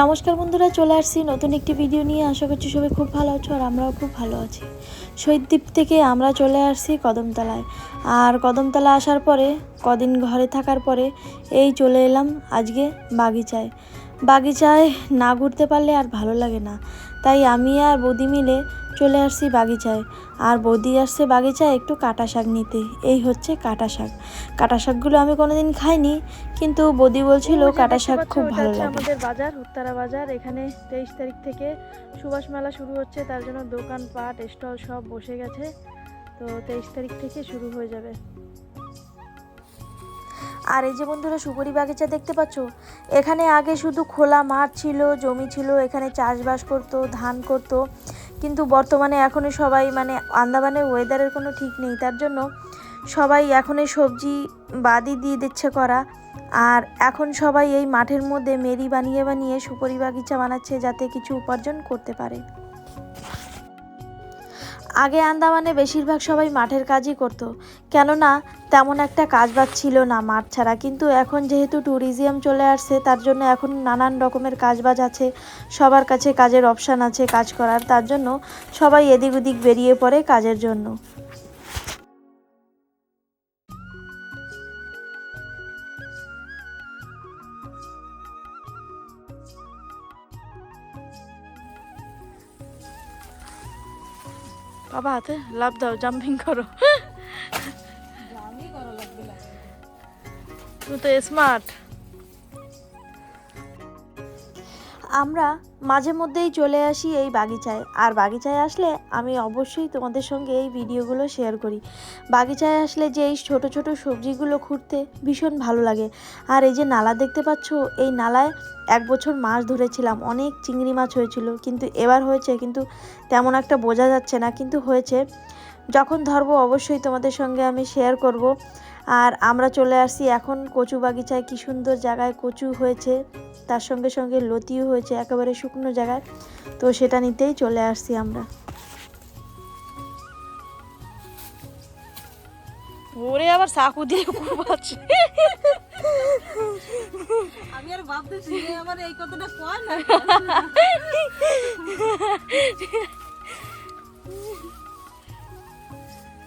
নমস্কার বন্ধুরা, চলে আসছি নতুন একটি ভিডিও নিয়ে। আশা করছি সবাই খুব ভালো আছো আর আমরাও খুব ভালো আছি। শহীদদ্বীপ থেকে আমরা চলে আসছি কদমতলায়। আর কদমতলা আসার পরে, কদিন ঘরে থাকার পরে, এই চলে এলাম আজকে বাগিচায়। বাগিচায় না ঘুরতে পারলে আর ভালো লাগে না। তাই আমি আর বৌদি মিলে চলে আসছি বাগিচায়। আর বৌদি আসছে বাগিচায় একটু কাটা শাক নিতে। এই হচ্ছে কাটা শাক। কাটা শাকগুলো আমি কোনোদিন খাইনি কিন্তু বৌদি বলছিল কাটা শাক খুব ভালো লাগে। আমাদের বাজার উত্তরা বাজার। এখানে তেইশ তারিখ থেকে সুভাষ মেলা শুরু হচ্ছে তার জন্য দোকানপাট স্টল সব বসে গেছে। তো তেইশ তারিখ থেকে শুরু হয়ে যাবে। আর এই যে বন্ধুরা সুপুরি বাগিচা দেখতে পাচ্ছ? এখানে আগে শুধু খোলা মাঠ ছিল জমি ছিল এখানে চাষবাস করতো ধান করতো। কিন্তু বর্তমানে এখনই সবাই মানে আন্দামানের ওয়েদারের কোনো ঠিক নেই। তার জন্য সবাই এখনই সবজি বাদই দিয়ে দিচ্ছে করা আর এখন সবাই এই মাঠের মধ্যে মেরি বানিয়ে বানিয়ে সুপরি বাগিচা বানাচ্ছে যাতে কিছু উপার্জন করতে পারে। আগে আন্দামানে বেশিরভাগ সবাই মাঠের কাজই করতো। কেননা, তেমন একটা কাজ বাজ ছিল না মাঠ ছাড়া। কিন্তু এখন যেহেতু ট্যুরিজিয়াম চলে আসছে, তার জন্য এখন নানান রকমের কাজ বাজ আছে। সবার কাছে কাজের অপশান আছে কাজ করার। তার জন্য সবাই এদিক ওদিক বেরিয়ে পড়ে কাজের জন্য। বাবা হাতে লাভ দাও জাম্পিং করো। তুমি তো স্মার্ট আমরা মাঝে মধ্যেই চলে আসি এই বাগিচায়। আর বাগিচায় আসলে আমি অবশ্যই তোমাদের সঙ্গে এই ভিডিওগুলো শেয়ার করি। বাগিচায় আসলে যে এই ছোটো ছোটো সবজিগুলো খুঁড়তে ভীষণ ভালো লাগে। আর এই যে নালা দেখতে পাচ্ছ, এই নালায় এক বছর মাছ ধরেছিলাম, অনেক চিংড়ি মাছ হয়েছিল। কিন্তু এবার হয়েছে, কিন্তু তেমন একটা বোঝা যাচ্ছে না। কিন্তু হয়েছে। যখন ধরবো, অবশ্যই তোমাদের সঙ্গে আমি শেয়ার করব। আর আমরা চলে আসছি এখন কচু বাগিচায়। কি সুন্দর জায়গায় কচু হয়েছে। তার সঙ্গে সঙ্গে লতিও হয়েছে একেবারে শুকনো জায়গায়। তো সেটা নিতেই চলে আসছি আমরা। ওরে আবার সাকু দিয়ে খুব আছে আমি আর ভাবতেছি আমার এই কথাটা কয় না।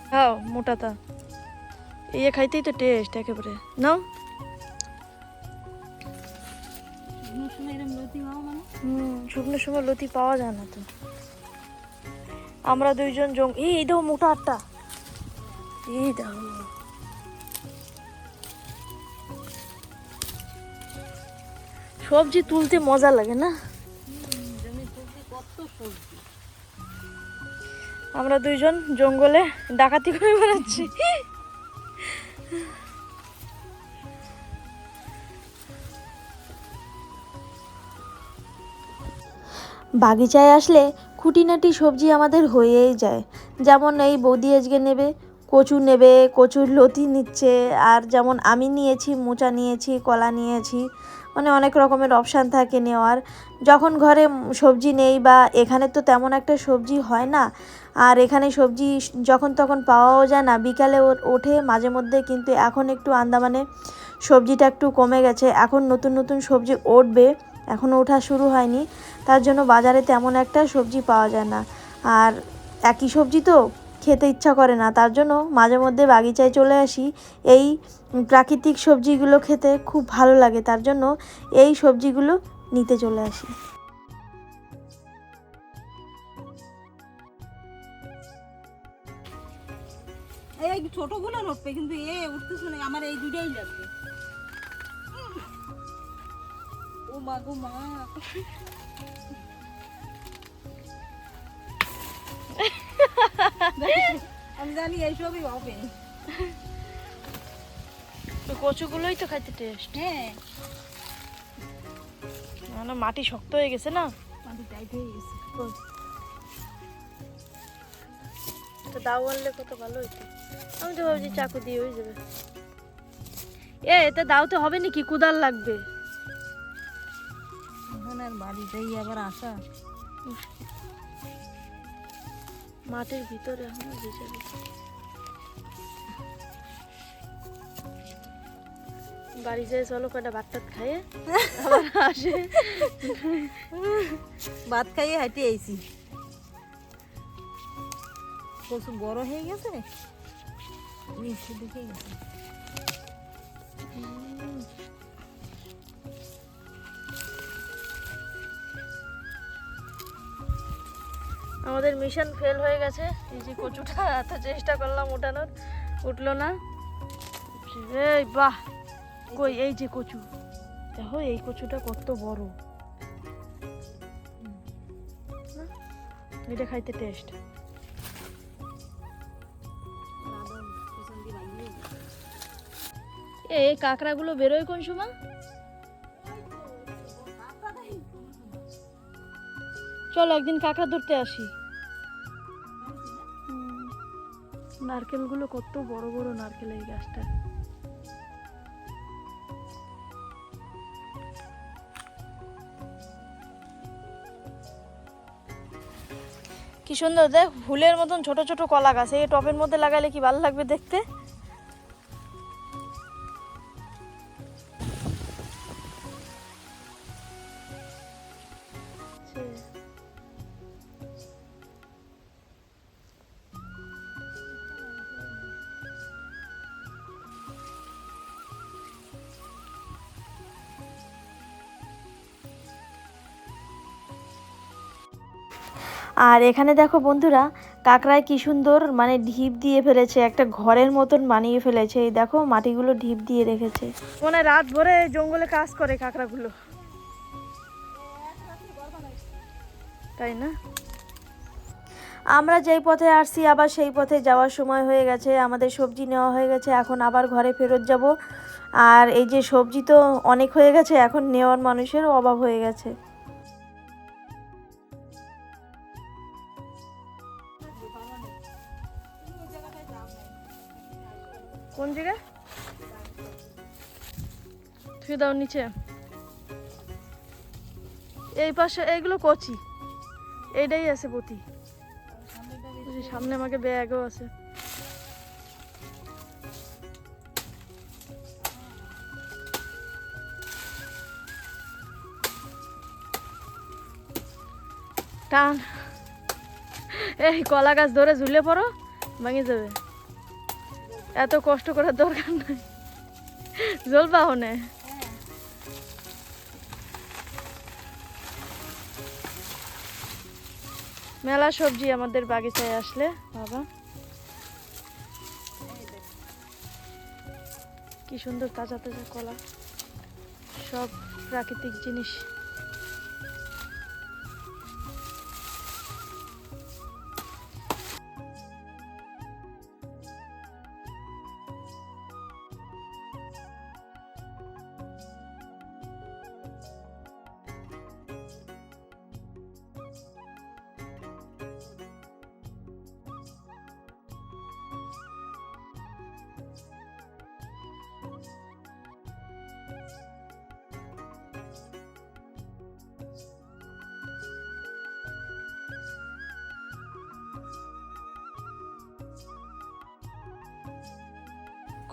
খাও মোটাটা ইয়ে খাইতেই তো টেস্ট একেবারে নাও শুকনো সময় লতি পাওয়া যায় না তো আমরা দুইজন জং এই দেখো মোটা আটটা এই দেখো সবজি তুলতে মজা লাগে না আমরা দুইজন জঙ্গলে ডাকাতি করে বেড়াচ্ছি বাগিচায় আসলে খুঁটিনাটি সবজি আমাদের হয়েই যায়। যেমন এই বৌদি আজকে নেবে, কচু নেবে, কচুর লতি নিচ্ছে, আর যেমন আমি নিয়েছি, মোচা নিয়েছি, কলা নিয়েছি মানে অনেক রকমের অপশান থাকে নেওয়ার। যখন ঘরে সবজি নেই বা এখানে তো তেমন একটা সবজি হয় না, আর এখানে সবজি যখন তখন পাওয়াও যায় না, বিকালে ওঠে, মাঝে মধ্যে কিন্তু এখন একটু আন্দামানে সবজিটা একটু কমে গেছে, এখন নতুন নতুন সবজি উঠবে। এখনও ওঠা শুরু হয়নি। তার জন্য বাজারে তেমন একটা সবজি পাওয়া যায় না। আর একই সবজি তো খেতে ইচ্ছা করে না। তার জন্য মাঝে মধ্যে বাগিচায় চলে আসি। এই প্রাকৃতিক সবজিগুলো খেতে খুব ভালো লাগে। তার জন্য এই সবজিগুলো নিতে চলে আসি। ছোটগুলো উঠবে কিন্তু এ উঠতেছে না। আমার এই দুটাই লাগবে। ও মা গো মা। আমি জানি এইসবই হবে। কচুগুলোই তো খাইতে টেস্ট হ্যাঁ। না মাটি শক্ত হয়ে গেছে না? মাটি টাইট হয়ে গেছে। তো দাও আনলে কত ভালো হইতো। আমি তো ভাবছি চাকু দিয়ে হয়ে যাবে। এ এতে দাও তো হবে নাকি? কুদাল লাগবে। বাড়িতেই আবার আসা। মাটির ভিতরে এখনও ভিজে বাড়ি যেয়ে চলো কয়টা ভাত টাত খাইয়ে আবার আসে। ভাত খাইয়ে হাঁটে আইছি। কচু বড় হয়ে গেছে? মিষ্টি দেখে গেছে। আমাদের মিশন ফেল হয়ে গেছে। এই যে কচুটা, এত চেষ্টা করলাম ওঠানোর, উঠল না। এই বাহ! কই, এই যে কচু। দেখো, এই কচুটা কত বড়? এটা খাইতে টেস্ট এই কাঁকড়াগুলো বেরোয় কোন সময়? চলো একদিন কাঁকড়া ধরতে আসি। নারকেলগুলো কত বড় বড় নারকেল এই গাছটা কি সুন্দর দেখ ফুলের মতন ছোট ছোট কলা গাছ এই টবের মধ্যে লাগালে কি ভালো লাগবে দেখতে আর এখানে দেখো বন্ধুরা কাকড়ায় কি সুন্দর মানে ঢিপ দিয়ে ফেলেছে একটা ঘরের মতন বানিয়ে ফেলেছে। এই দেখো মাটিগুলো ঢিপ দিয়ে রেখেছে। মানে রাত ভরে জঙ্গলে কাজ করে কাকড়াগুলো। তাই না? আমরা যেই পথে আসছি আবার সেই পথে যাওয়ার সময় হয়ে গেছে। আমাদের সবজি নেওয়া হয়ে গেছে এখন আবার ঘরে ফেরত যাব। আর এই যে সবজি তো অনেক হয়ে গেছে এখন নেওয়ার মানুষেরও অভাব হয়ে গেছে। কোন জায়গায় থুয়ে দাও নিচে। এই পাশে, এইগুলো কচি। এইটাই আছে পতি। সামনে আমাকে ব্যাগও আছে। টান। এই কলা গাছ ধরে ঝুলে পড়ো, ভেঙে যাবে। এত কষ্ট করার দরকার নাই। জ্বলবা হনে মেলা সবজি আমাদের বাগিচায় আসলে, বাবা। কি সুন্দর তাজা তাজা কলা। সব প্রাকৃতিক জিনিস।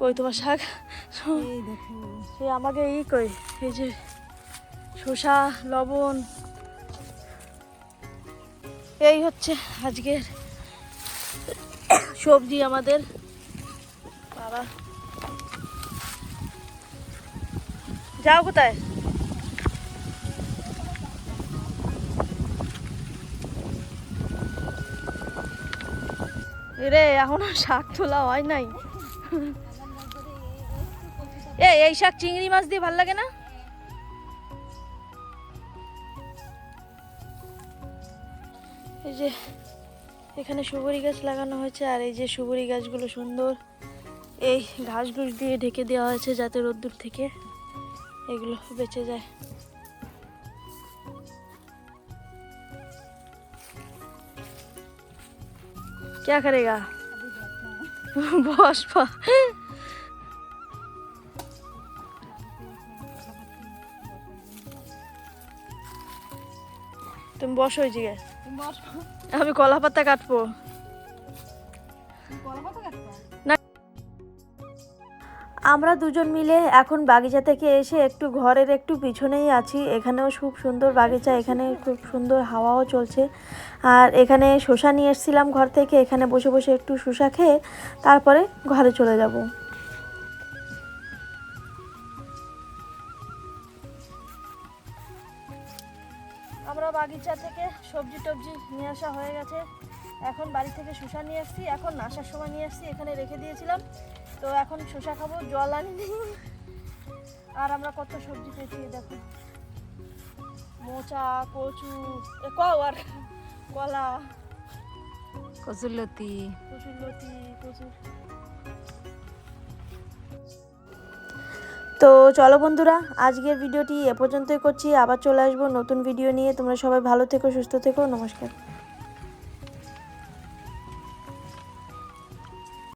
কই তোমার শাক? এই সে আমাকে ই কই এই যে শসা লবণ। এই হচ্ছে আজকের সবজি আমাদের। বাবা। যাও কোথায়? রে এখনও শাক তোলা হয় নাই। এই এই শাক চিংড়ি মাছ দিয়ে ভাল লাগে না এই যে এখানে সুবরি গাছ লাগানো হয়েছে আর এই যে সুবরি গাছগুলো সুন্দর এই ঘাসগুলো দিয়ে ঢেকে দেওয়া হয়েছে যাতে রোদ্দুর থেকে এগুলো বেঁচে যায় क्या करेगा बस पा তুমি বসো ওই জায়গায় আমি কলা পাতা কাটবো? আমরা দুজন মিলে এখন বাগিচা থেকে এসে একটু ঘরের একটু পিছনেই আছি। এখানেও খুব সুন্দর বাগিচা এখানে খুব সুন্দর হাওয়াও চলছে। আর এখানে শসা নিয়ে এসেছিলাম ঘর থেকে এখানে বসে বসে একটু শসা খেয়ে তারপরে ঘরে চলে যাব। আমরা বাগিচা থেকে সবজি টবজি নিয়ে আসা হয়ে গেছে। এখন বাড়ি থেকে শসা নিয়ে আসছি। এখন আসার সময় নিয়ে আসছি এখানে রেখে দিয়েছিলাম। তো এখন শসা খাব জল আনিনি আর আমরা কত সবজি পেয়েছি দেখো। মোচা কচু কও আর কলা। কচুরলতি। কচুর লতি কচুর তো চলো বন্ধুরা, আজকের ভিডিওটি এ পর্যন্তই করছি। আবার চলে আসব নতুন ভিডিও নিয়ে। তোমরা সবাই ভালো থেকো, সুস্থ থেকো। নমস্কার।